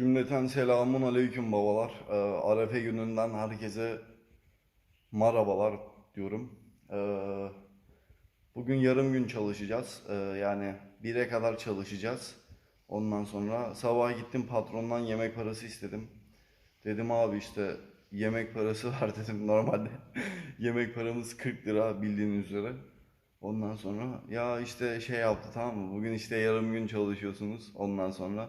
Cümleten selamun aleyküm babalar. Ee, Arefe gününden herkese merhabalar diyorum. Ee, bugün yarım gün çalışacağız. Ee, yani 1'e kadar çalışacağız. Ondan sonra sabah gittim patrondan yemek parası istedim. Dedim abi işte yemek parası var dedim normalde. yemek paramız 40 lira bildiğiniz üzere. Ondan sonra ya işte şey yaptı tamam mı? Bugün işte yarım gün çalışıyorsunuz. Ondan sonra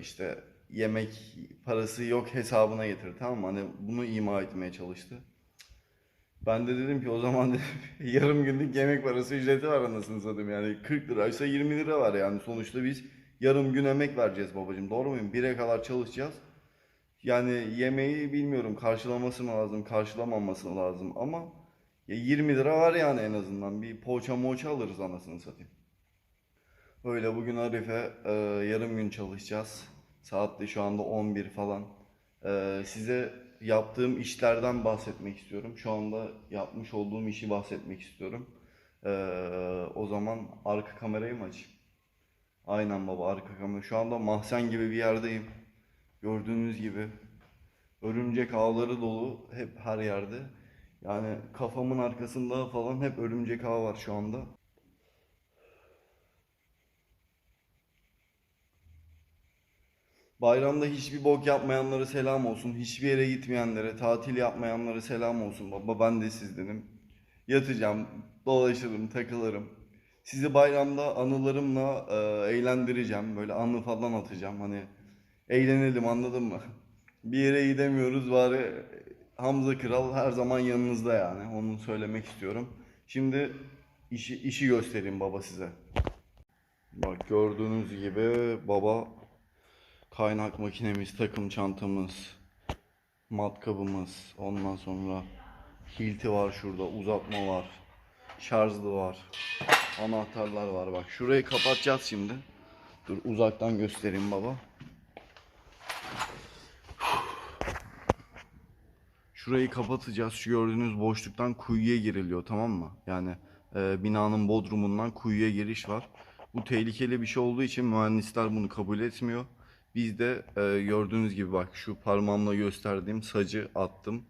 işte yemek parası yok hesabına getir tamam mı? Hani bunu ima etmeye çalıştı. Ben de dedim ki o zaman dedim, yarım günlük yemek parası ücreti var anasını satayım yani 40 liraysa 20 lira var yani sonuçta biz yarım gün emek vereceğiz babacığım doğru muyum? 1'e kadar çalışacağız. Yani yemeği bilmiyorum karşılaması mı lazım, karşılamaması lazım ama ya 20 lira var yani en azından. Bir poğaça moğaça alırız anasını satayım. Öyle bugün Arife e, yarım gün çalışacağız. Saat de şu anda 11 falan. E, size yaptığım işlerden bahsetmek istiyorum. Şu anda yapmış olduğum işi bahsetmek istiyorum. E, o zaman arka kamerayı mı açayım? Aynen baba arka kamera. Şu anda mahzen gibi bir yerdeyim. Gördüğünüz gibi örümcek ağları dolu hep her yerde. Yani kafamın arkasında falan hep örümcek ağı var şu anda. Bayramda hiçbir bok yapmayanlara selam olsun. Hiçbir yere gitmeyenlere, tatil yapmayanlara selam olsun. Baba ben de sizdenim. Yatacağım, dolaşırım, takılırım. Sizi bayramda anılarımla e, eğlendireceğim. Böyle anı falan atacağım. Hani eğlenelim anladın mı? Bir yere gidemiyoruz bari Hamza Kral her zaman yanınızda yani. Onu söylemek istiyorum. Şimdi işi, işi göstereyim baba size. Bak gördüğünüz gibi baba kaynak makinemiz, takım çantamız, matkabımız, ondan sonra hilti var şurada, uzatma var, şarjlı var, anahtarlar var. Bak şurayı kapatacağız şimdi. Dur uzaktan göstereyim baba. Şurayı kapatacağız. Şu gördüğünüz boşluktan kuyuya giriliyor tamam mı? Yani e, binanın bodrumundan kuyuya giriş var. Bu tehlikeli bir şey olduğu için mühendisler bunu kabul etmiyor. Biz de e, gördüğünüz gibi bak şu parmağımla gösterdiğim sacı attım.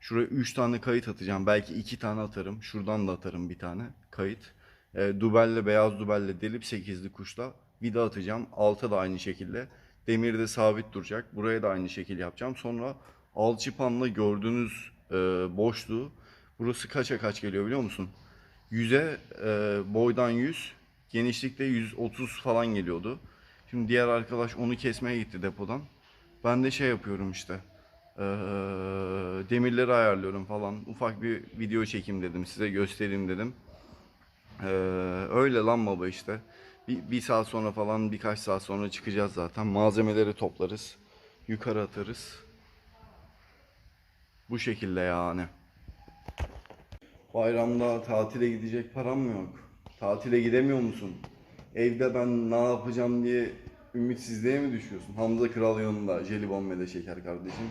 Şuraya 3 tane kayıt atacağım. Belki 2 tane atarım. Şuradan da atarım bir tane kayıt. E, dubelle beyaz dubelle delip 8'li kuşla vida atacağım. Alta da aynı şekilde. Demir de sabit duracak. Buraya da aynı şekil yapacağım. Sonra alçıpanla gördüğünüz e, boşluğu burası kaça kaç geliyor biliyor musun? 100'e e, boydan 100, genişlikte 130 falan geliyordu. Şimdi diğer arkadaş onu kesmeye gitti depodan. Ben de şey yapıyorum işte. e, demirleri ayarlıyorum falan. Ufak bir video çekeyim dedim. Size göstereyim dedim. E, öyle lan baba işte. Bir, bir saat sonra falan birkaç saat sonra çıkacağız zaten. Malzemeleri toplarız. Yukarı atarız. Bu şekilde yani. Bayramda tatile gidecek param mı yok? Tatile gidemiyor musun? Evde ben ne yapacağım diye ümitsizliğe mi düşüyorsun? Hamza Kral yanında, Jelibon ve de Şeker kardeşim.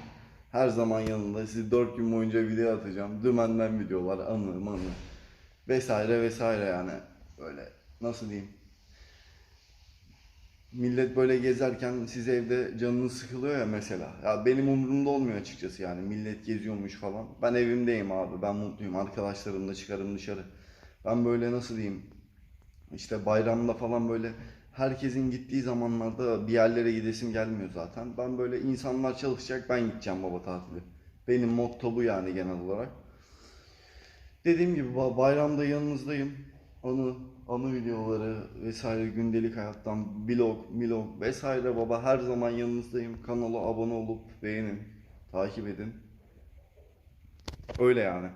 Her zaman yanında. Sizi 4 gün boyunca video atacağım. Dümenden videolar, anı manı. Vesaire vesaire yani. Böyle nasıl diyeyim? Millet böyle gezerken siz evde canınız sıkılıyor ya mesela. Ya benim umurumda olmuyor açıkçası yani. Millet geziyormuş falan. Ben evimdeyim abi. Ben mutluyum. Arkadaşlarımla çıkarım dışarı. Ben böyle nasıl diyeyim? İşte bayramda falan böyle herkesin gittiği zamanlarda bir yerlere gidesim gelmiyor zaten. Ben böyle insanlar çalışacak ben gideceğim baba tatili. Benim motto bu yani genel olarak. Dediğim gibi ba- bayramda yanınızdayım. Anı, anı videoları vesaire gündelik hayattan vlog, milog vesaire baba her zaman yanınızdayım. Kanala abone olup beğenin, takip edin. Öyle yani.